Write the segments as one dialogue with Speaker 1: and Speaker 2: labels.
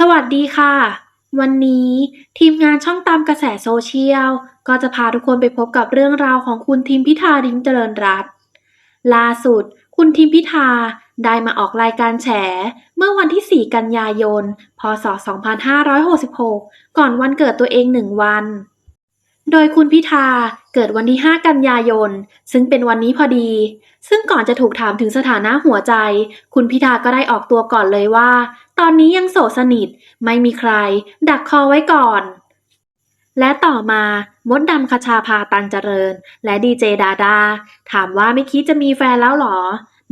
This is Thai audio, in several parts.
Speaker 1: สวัสดีค่ะ วันนี้ทีมงานช่องตามกระแสโซเชียล ก็จะพาทุกคนไปพบกับเรื่องราวของคุณทิมพิธาริมเจริญรัตน์ล่าสุด คุณทิมพิธาได้มาออกรายการแฉ เมื่อวันที่ 4 กันยายน พศ 2566 ก่อนวันเกิดตัวเองหนึ่งวัน โดยคุณพิธาเกิดวันที่ 5 กันยายน ซึ่งเป็นวันนี้พอดี ซึ่งก่อนจะถูกถามถึงสถานะหัวใจ คุณพิธาก็ได้ออกตัวก่อนเลยว่า ตอนนี้ยังโสดสนิท ไม่มีใคร ดักคอไว้ก่อน และต่อมามดดำคชาพาตันเจริญ และดีเจดาดา ถามว่าไม่คิดจะมีแฟนแล้วหรอ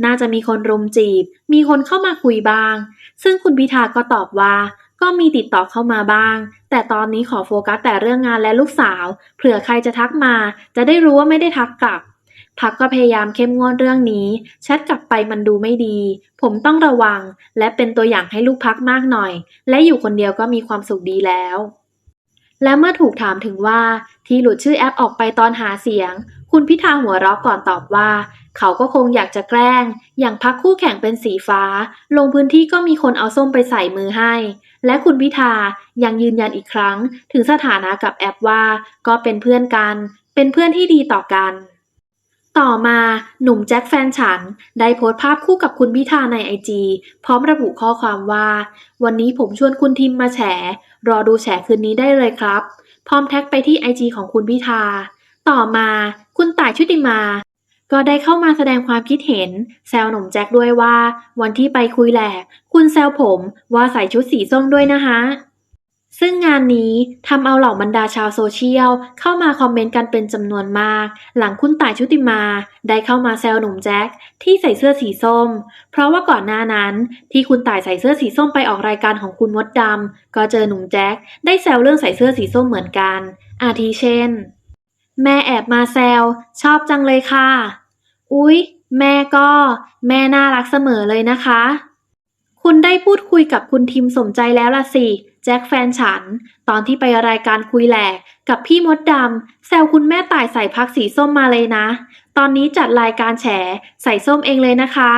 Speaker 1: น่าจะมีคนรุมจีบ มีคนเข้ามาคุยบ้าง ซึ่งคุณพิธาก็ตอบว่า ก็มีติดต่อเข้ามาบ้าง แต่ตอนนี้ขอโฟกัสแต่เรื่องงานและลูกสาว เผื่อใครจะทักมา จะได้รู้ว่าไม่ได้ทักกลับ พักก็พยายามเข้มงวดเรื่องนี้ แชทกลับไปมันดูไม่ดี ผมต้องระวัง และเป็นตัวอย่างให้ลูกพักมากหน่อย และอยู่คนเดียวก็มีความสุขดีแล้วและเมื่อถูกถามถึงว่าที่หลุดชื่อแอปออกไปตอนหาเสียง คุณพิธาหัวเราะก่อนตอบว่า เขาก็คงอยากจะแกล้ง อย่างพักคู่แข่งเป็นสีฟ้า ลงพื้นที่ก็มีคนเอาส้มไปใส่มือให้ และคุณพิธายังยืนยันอีกครั้ง ถึงสถานะกับแอปว่า ก็เป็นเพื่อนกัน เป็นเพื่อนที่ดีต่อกัน ต่อมาหนุ่มแจ็คแฟนฉัน ได้โพสต์ภาพคู่กับคุณพิธาในไอจีพร้อมระบุข้อความว่า วันนี้ผมชวนคุณทิมมาแฉ รอดูแฉคืนนี้ได้เลยครับ พร้อมแท็กไปที่ไอจีของคุณพิธา ต่อมาคุณต่าย ชุติมา ก็ได้เข้ามาแสดงความคิดเห็น แซวหนุ่มแจ็คด้วยว่า วันที่ไปคุยแหลก คุณแซวผมว่าใส่ชุดสีส้มด้วยนะคะ ซึ่งงานนี้ทำเอาเหล่าบรรดาชาวโซเชียล เข้ามาคอมเมนต์กันเป็นจำนวนมาก หลังคุณต่ายชุติมา ได้เข้ามาแซวหนุ่มแจ็คที่ใส่เสื้อสีส้ม เพราะว่าก่อนหน้านั้น ที่คุณต่ายใส่เสื้อสีส้มไปออกรายการของคุณมดดำก็เจอหนุ่มแจ็คได้แซวเรื่องใส่เสื้อสีส้มเหมือนกัน อาทิเช่น แม่แอบมาแซว ชอบจังเลยค่ะ อุ๊ย แม่ก็ แม่น่ารักเสมอเลยนะคะ คุณได้พูดคุยกับคุณทิมสมใจแล้วล่ะสิ แจ็คแฟนฉัน ตอนที่ไปรายการคุยแหลก กับพี่มดดำแซวคุณแม่ต่ายใส่พักสีส้มมาเลยนะ ตอนนี้จัดรายการแฉ ใส่ส้มเองเลยนะคะ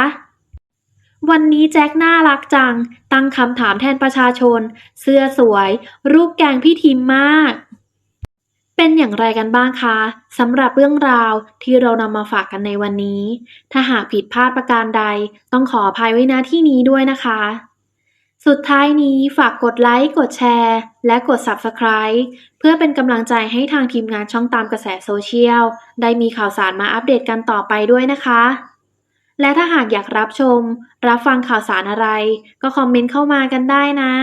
Speaker 1: วันนี้แจ็คน่ารักจัง ตั้งคำถามแทนประชาชน เสื้อสวย รูปแกงพี่ทิมมาก เป็นอย่างไรกันบ้างคะสำหรับเรื่องราวที่เรานำมาฝากกันในวันนี้ ถ้าหากผิดพลาดประการใด ต้องขออภัยไว้ณที่นี้ด้วยนะคะ สุดท้ายนี้ฝากกดไลค์กดแชร์ และกด Subscribe เพื่อเป็นกำลังใจให้ทางทีมงานช่องตามกระแสโซเชียล ได้มีข่าวสารมาอัปเดตกันต่อไปด้วยนะคะ และถ้าหากอยากรับชม รับฟังข่าวสารอะไร ก็คอมเมนต์เข้ามากันได้นะ